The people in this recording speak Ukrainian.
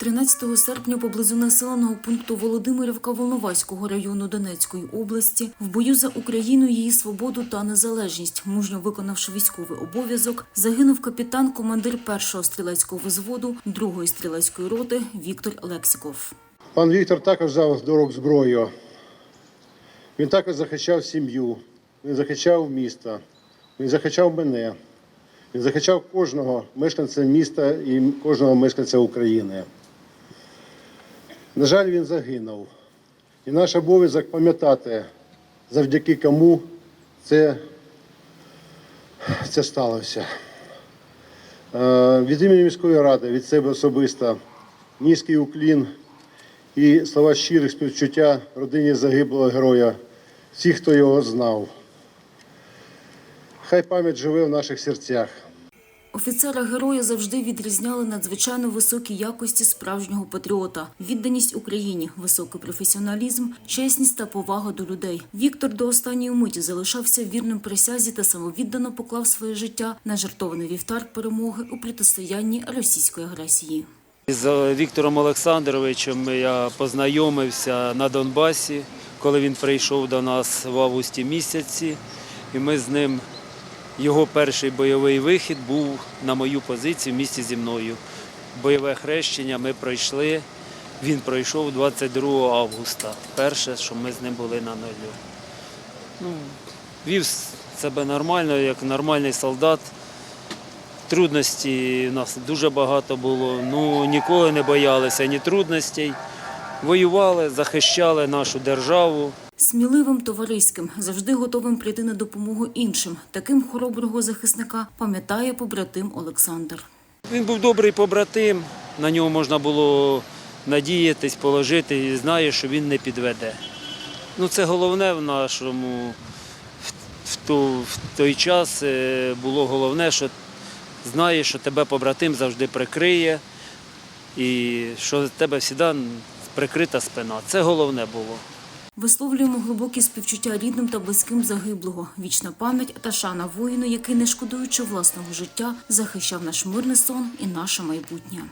13 серпня поблизу населеного пункту Володимирівка Волноваського району Донецької області в бою за Україну, її свободу та незалежність, мужньо виконавши військовий обов'язок, загинув капітан, командир першого стрілецького взводу другої стрілецької роти Віктор Лексіков. Пан Віктор також взяв до рук зброю. Він також захищав сім'ю, він захищав місто, він захищав мене, він захищав кожного мешканця міста і кожного мешканця України. На жаль, він загинув. І наш обов'язок пам'ятати, завдяки кому це, це сталося. Е, Від імені міської ради, від себе особисто, низький уклін і слова щирих співчуття родині загиблого героя, всіх, хто його знав. Хай пам'ять живе в наших серцях. Офіцера героя завжди відрізняли надзвичайно високі якості справжнього патріота, відданість Україні, високий професіоналізм, чесність та повага до людей. Віктор до останньої миті залишався вірним присязі та самовіддано поклав своє життя на жартований вівтар перемоги у протистоянні російської агресії. З Віктором Олександровичем я познайомився на Донбасі, коли він прийшов до нас в августі місяці, і ми з ним. Його перший бойовий вихід був на мою позицію в місті зі мною. Бойове хрещення ми пройшли. Він пройшов 22 августа. Перше, що ми з ним були на нулю. Ну, вів себе нормально, як нормальний солдат. Трудностей у нас дуже багато було. Ну ніколи не боялися ні трудностей. Воювали, захищали нашу державу. Сміливим товариським, завжди готовим прийти на допомогу іншим. Таким хороброго захисника пам'ятає побратим Олександр. Він був добрий побратим, на нього можна було надіятись, положити і знає, що він не підведе. Ну, це головне в нашому в, той час е, було головне, що знає, що тебе побратим завжди прикриє і що тебе завжди прикрита спина. Це головне було. Висловлюємо глибокі співчуття рідним та близьким загиблого. Вічна пам'ять та шана воїну, який, не шкодуючи власного життя, захищав наш мирний сон і наше майбутнє.